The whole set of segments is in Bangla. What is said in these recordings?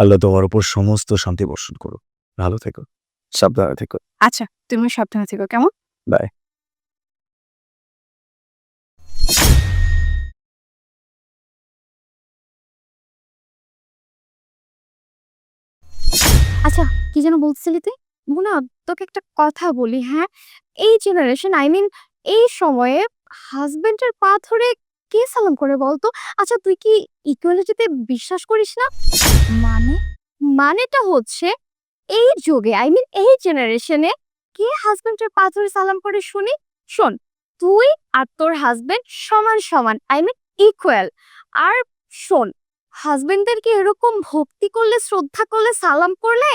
আল্লাহ তোমার উপর সমস্ত শান্তি বর্ষণ করো ভালো থেকো। সাবধানে থেকো। আচ্ছা তুমি সাবধানে থেকো কেমন? বাই। আচ্ছা কি যেন বলছিলি তুই? মুনা তোকে একটা কথা বলি হ্যাঁ? এই জেনারেশন আই মিন এই সময়ে হাজবেন্ডের পা ধরে কে সালাম করে বলতো? আচ্ছা তুই কি ইকুয়ালিটিতে বিশ্বাস করিস না? মানে? মানেটা হচ্ছে এই যুগে আই মিন এই জেনারেশনে কে হাজবেন্ডের পা ধরে সালাম করে শুনি? শোন তুই আর তোর হাজবেন্ড সমান সমান আই মিন ইকুয়াল আর শোন হাজবেন্ডদেরকে এরকম ভক্তি করলে শ্রদ্ধা করলে সালাম করলে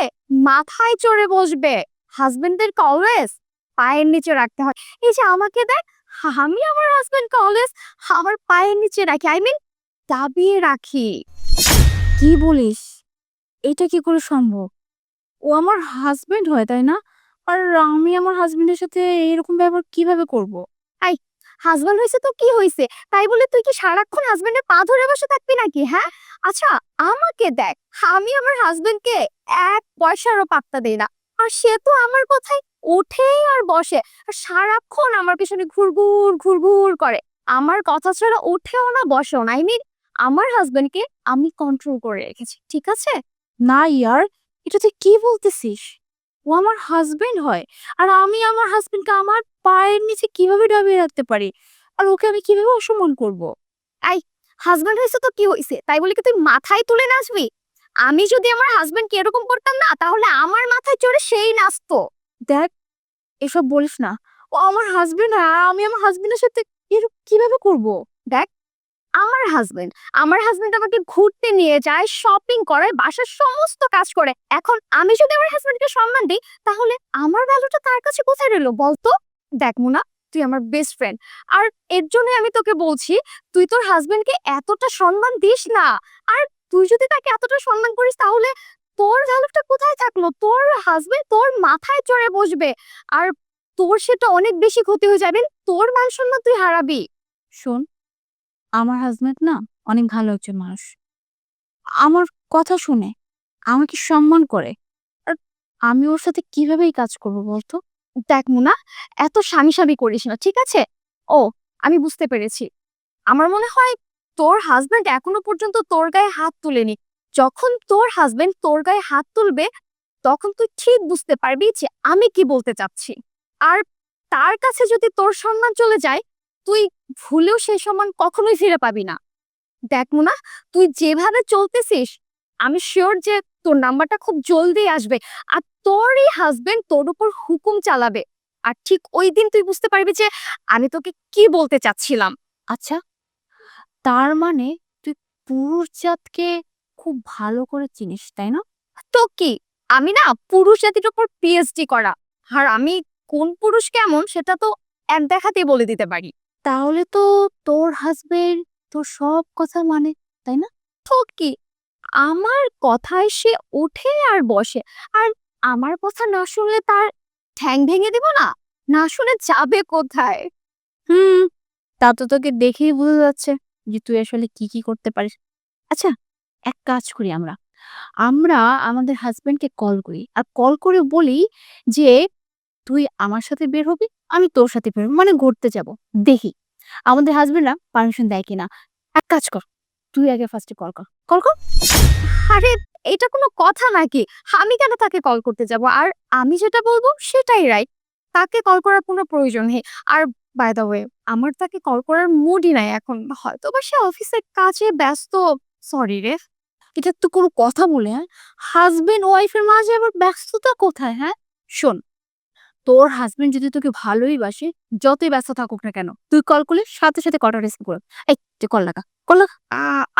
মাথায় চড়ে বসবে? হাজবেন্ডদেরকে অলওয়েজ পায়ের নিচে রাখতে হয়? এই যে আমাকে দেখ আমি আমার হাজবেন্ডকে অলওয়েজ আমার পায়ের নিচে রাখি আই মিন দাবিয়ে রাখি। কি বলিস? এটা কি করে সম্ভব? ও আমার হাজবেন্ড হয়, তাই না? আর আমি আমার হাজবেন্ডের সাথে এরকম ব্যবহার কীভাবে করব? আই হাজবেন্ড হয়েছে তো কি হয়েছে? তাই বলে তুই কি সারাক্ষণ হাজবেন্ডের পা ধরে বসে থাকবি নাকি হ্যাঁ? আচ্ছা আমাকে দেখ, আমি আমার হাজবেন্ডকে এক পয়সারও পাত্তা দেই না। আর সে তো আমার কথাই ওঠেই আর বসে। আর সারাক্ষণ আমার পিছনে ঘুরঘুর ঘুরঘুর করে। আমার কথা ছাড়া ওঠেও না, বসেও না। আই আমার হাজবেন্ডকে আমি কন্ট্রোল করে রেখেছি, ঠিক আছে? না ইয়ার এটা তুই কি বলতেছিস? ও আমার হাজবেন্ড হয়। আর আমি আমার হাজবেন্ডকে আমার পায়ের নিচে কীভাবে দাবিয়ে রাখতে পারি? আর ওকে আমি কীভাবে অসম্মান করব? আই হাজবেন্ড হয়েছে তো কি হয়েছে তাই বলে কি তুই মাথায় তুলে নাচবি? আমি যদি আমার হাজবেন্ডকে এরকম করতাম না, তাহলে আমার মাথায় চড়ে সেই নাচতো। দেখ, এসব বলিস না। ও আমার হাজবেন্ড আমি আমার হাজবেন্ডের সাথে এরকম কীভাবে করব? দেখ, আমার হাজবেন্ড আমার হাজবেন্ড আমাকে ঘুরতে নিয়ে যায় শপিং করে, বাসার সমস্ত কাজ করে। এখন আমি যদি আমার হাজবেন্ডকে সম্মান দিই, তাহলে আমার ভ্যালুটা তার কাছে কোথায় রইল বলতো? দেখ, মুনা, তুই আমার বেস্ট ফ্রেন্ড আর এর জন্য আমি তোকে বলছি, তুই তোর হাজবেন্ডকে এতটা সম্মান দিস না। আর তুই যদি তাকে এতটা সম্মান করিস, তাহলে তোর ভ্যালুটা কোথায় থাকল? তোর হাজবেন্ড তোর মাথায় চড়ে বসবে। আর তোর সেটা অনেক বেশি ক্ষতি হয়ে যাবে। তোর মান সম্মান তুই হারাবি। শোন, আমার হাজবেন্ড না অনেক ভালো একজন মানুষ। আমার কথা শুনে, আমাকে সম্মান করে। আর আমি ওর সাথে কিভাবেই কাজ করব বলতো? দেখ মুনা, এত স্বামী স্বামী করিস না, ঠিক আছে? ও, আমি বুঝতে পেরেছি। আমার মনে হয় তোর হাজবেন্ড এখনও পর্যন্ত তোর গায়ে হাত তুলেনি। যখন তোর হাজব্যান্ড তোর গায়ে হাত তুলবে, তখন তুই ঠিক বুঝতে পারবি যে আমি কি বলতে চাচ্ছি। আর তার কাছে যদি তোর সম্মান চলে যায়, তুই ভুলেও সেই সম্মান কখনোই ফিরে পাবি না। দেখ মুনা, তুই যেভাবে চলতেছিস, আমি শিওর যে তোর নাম্বারটা খুব জলদি আসবে আর তোরই হাজবেন্ড তোর উপর হুকুম চালাবে। আর ঠিক ওই দিন তুই বুঝতে পারবি যে আমি তোকে কি বলতে চাচ্ছিলাম। আচ্ছা তার মানে তুই পুরুষ জাতকে খুব ভালো করে চিনিস, তাই না? তো কি, আমি না পুরুষ জাতির উপর পিএইচডি করা, আর আমি কোন পুরুষ কেমন সেটা তো এক দেখাতেই বলে দিতে পারি। তাহলে তো তোর হাজবেন্ড তোর সব কথা মানে তাই না? তো কি, আমার কথায় সে ওঠে আর বসে, আর আমার কথা না শুনলে তার ঠ্যাং ভেঙে দিব না? না শুনে যাবে কোথায়? হুম, তা তো তোকে দেখেই বোঝা যাচ্ছে। যে তুই আসলে কি কি করতে পারিস। আচ্ছা এক কাজ করি আমরা। আমরা আমাদের হাজবেন্ডকে কল করি। আর কল করে বলি যে, তুই আমার সাথে বের হবি, আমি তোর সাথে বের হব। মানে ঘুরতে যাব। দেখি, আমাদের হাজবেন্ডরা পারমিশন দেয় কিনা। এক কাজ কর, তুই আগে ফার্স্টে কল কর। কল কর? আরে, এটা কোনো কথা নাকি? আমি কেন তাকে কল করতে যাব? আর আমি যেটা বলব, সেটাই রাইট তাকে কল করার কোনো প্রয়োজন নেই। আর বাই দ্য ওয়ে আমার তাকে কল করার মুডই নাই এখন। হয়তো বা সে অফিসের কাজে ব্যস্ত। সরি রে। এটা তো কোনো কথা বলে হ্যাঁ? হাজবেন্ড ওয়াইফের মাঝে আবার ব্যস্ততা কোথায় হ্যাঁ? শোন, তোর হাজবেন্ড যদি তোকে ভালোই বাসে, যতই ব্যস্ত থাকুক না কেন, তুই কল করলে সাথে সাথে কটা রিসিভ করে। এই, তুই কল লাগা কল লাগা।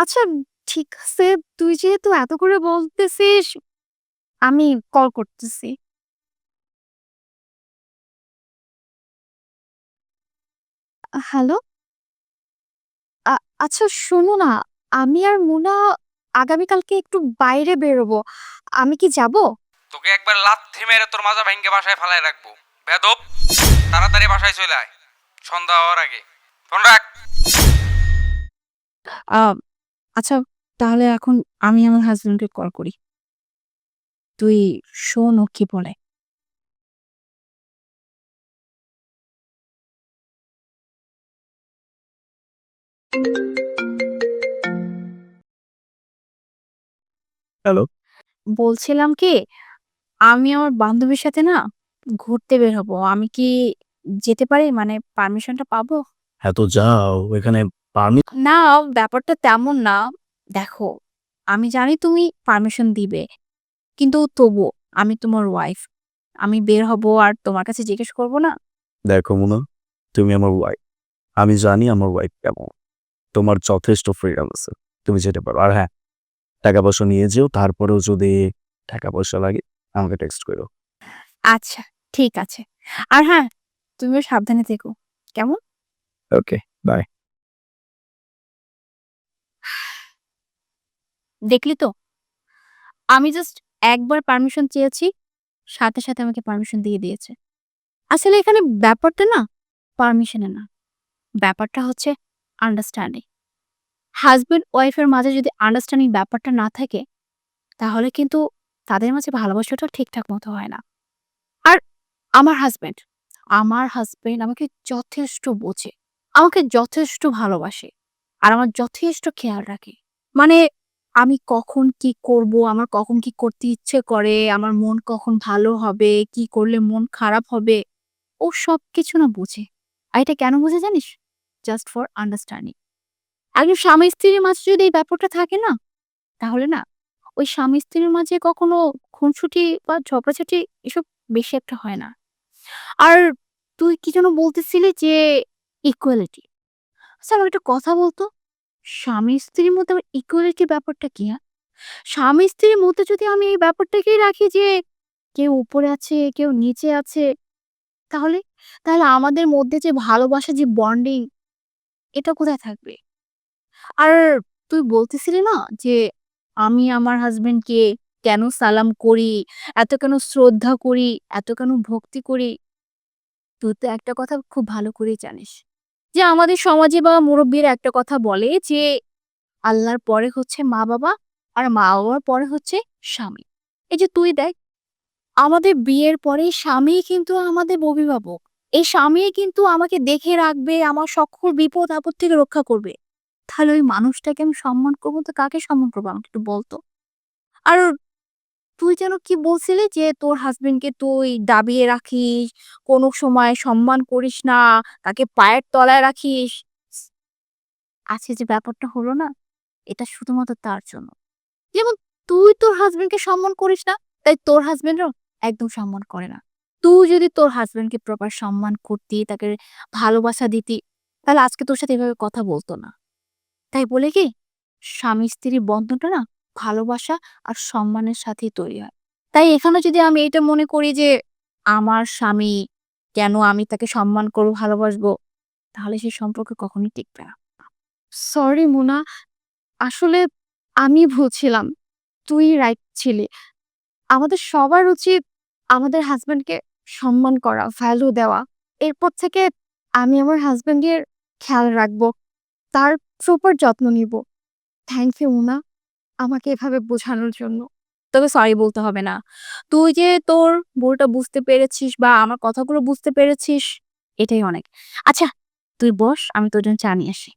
আচ্ছা ঠিক আছে, তুই যেহেতু এত করে বলতেছিস, আমি কল করতেছি। হ্যালো? আচ্ছা শোনো না আমি আর মুনা আগামীকালকে একটু বাইরে বেরোবো। আমি কি যাব? তোকে একবার লাথি মেরে তোর মাজা ভাঙ্গে বাসায় ফালাই রাখব। বেদব তাড়াতাড়ি বাসায় চলে আয়। সন্ধ্যা হওয়ার আগে। ফোন রাখ। আচ্ছা তাহলে এখন আমি আমার হাজবেন্ডকে কল করি। তুই শোন ও কি বলে। হ্যালো বলছিলাম কি আমি আমার বান্ধবীর সাথে না ঘুরতে বের হব। আমি কি যেতে পারি? মানে পারমিশনটা পাবো? হ্যাঁ তো যাও। এখানে পারমি না ব্যাপারটা তেমন না। দেখো আমি জানি তুমি পারমিশন দিবে কিন্তু তবু আমি তোমার ওয়াইফ আমি বের হব আর তোমার কাছে জিজ্ঞেস করব না। দেখো মুনা তুমি আমার ওয়াইফ আমি জানি আমার ওয়াইফ কেমন। তোমার যথেষ্ট ফ্রিডম আছে। তুমি যেতে পারো। আর হ্যাঁ টাকা পয়সা নিয়ে যেও তারপরেও যদি টাকা পয়সা লাগে আমাকে টেক্সট করো। আচ্ছা ঠিক আছে। আর হ্যাঁ তুমিও সাবধানে থেকো। কেমন? ওকে বাই দেখলি তো? আমি জাস্ট একবার পারমিশন চেয়েছি সাথে সাথে আমাকে পারমিশন দিয়ে দিয়েছে। আসলে এখানে ব্যাপারটা না পারমিশনে না। ব্যাপারটা হচ্ছে আন্ডারস্ট্যান্ডিং হাজবেন্ড ওয়াইফের মাঝে যদি আন্ডারস্ট্যান্ডিং ব্যাপারটা না থাকে, তাহলে কিন্তু তাদের মাঝে ভালোবাসাটা ঠিকঠাক মতো হয় না। আর আমার হাজবেন্ড আমার হাজবেন্ড আমাকে যথেষ্ট বোঝে, আমাকে যথেষ্ট ভালোবাসে, আর আমার যথেষ্ট খেয়াল রাখে। মানে আমি কখন কি করব, আমার কখন কি করতে ইচ্ছে করে, আমার মন কখন ভালো হবে, কি করলে মন খারাপ হবে, ও সব কিছু না বোঝে। আর এটা কেন বুঝে জানিস? জাস্ট ফর আন্ডারস্ট্যান্ডিং একজন স্বামী স্ত্রীর মাঝে যদি এই ব্যাপারটা থাকে না, তাহলে না, ওই স্বামী স্ত্রীর মাঝে কখনো খুনসুটি বা ঝগড়াঝাটি এসব বেশি একটা হয় না। আর তুই কি যেন বলতেছিলি যে ইকুয়ালিটি আচ্ছা আমার একটা কথা বলতো, স্বামী স্ত্রীর মধ্যে আমার ইকুয়ালিটি ব্যাপারটা কি হ্যাঁ? স্বামী স্ত্রীর মধ্যে যদি আমি এই ব্যাপারটাকেই রাখি যে কেউ উপরে আছে, কেউ নিচে আছে, তাহলে তাহলে আমাদের মধ্যে যে ভালোবাসা, যে বন্ডিং এটা কোথায় থাকবে? আর তুই বলতেছিলি না যে আমি আমার হাজবেন্ডকে কেন সালাম করি, এত কেন শ্রদ্ধা করি, এত কেন ভক্তি করি? তুই তো একটা কথা খুব ভালো করেই জানিস। যে আমাদের সমাজে বা মুরব্বীরা একটা কথা বলে যে আল্লাহর পরে হচ্ছে মা বাবা আর মা বাবার পরে হচ্ছে স্বামী। এই যে তুই দেখ, আমাদের বিয়ের পরে স্বামী কিন্তু আমাদের অভিভাবক। এই স্বামী কিন্তু আমাকে দেখে রাখবে, আমার সকল বিপদ আপদ থেকে রক্ষা করবে। তাহলে ওই মানুষটাকে আমি সম্মান করব তো কাকে সম্মান করব? আমাকে একটু বলতো। আর তুই যেন কি বলছিলি যে তোর হাজবেন্ডকে তুই দাবিয়ে রাখিস, কোনো সময় সম্মান করিস না, তাকে পায়ের তলায় রাখিস। আজকে যে ব্যাপারটা হলো না, এটা শুধুমাত্র তার জন্য। যেমন তুই তোর হাজবেন্ডকে সম্মান করিস না, তাই তোর হাজবেন্ডও একদম সম্মান করে না। তুই যদি তোর হাজবেন্ডকে প্রপার সম্মান করতি, তাকে ভালোবাসা দিতি, তাহলে আজকে তোর সাথে এভাবে কথা বলতো না। তাই বলে কি, স্বামী স্ত্রীর বন্ধনটা না ভালোবাসা আর সম্মানের সাথেই তৈরি হয়। তাই এখানে যদি আমি এটা মনে করি যে, আমার স্বামী কেন আমি তাকে সম্মান করব, ভালোবাসবো, তাহলে সেই সম্পর্ক কখনোই টিকবে না। সরি মুনা। আসলে আমি ভুলছিলাম তুই রাইট ছিলি। আমাদের সবার উচিত আমাদের হাজবেন্ডকে সম্মান করা ভ্যালু দেওয়া, এরপর থেকে আমি আমার হাজবেন্ডের খেয়াল রাখব, তার প্রপার যত্ন নিব। থ্যাংক ইউ মুনা আমাকে এভাবে বোঝানোর জন্য। তোকে সরি বলতে হবে না। তুই যে তোর বউটা বুঝতে পেরেছিস বা আমার কথাগুলো বুঝতে পেরেছিস, এটাই অনেক। আচ্ছা তুই বস, আমি তোর জন্য চা নিয়ে আসি।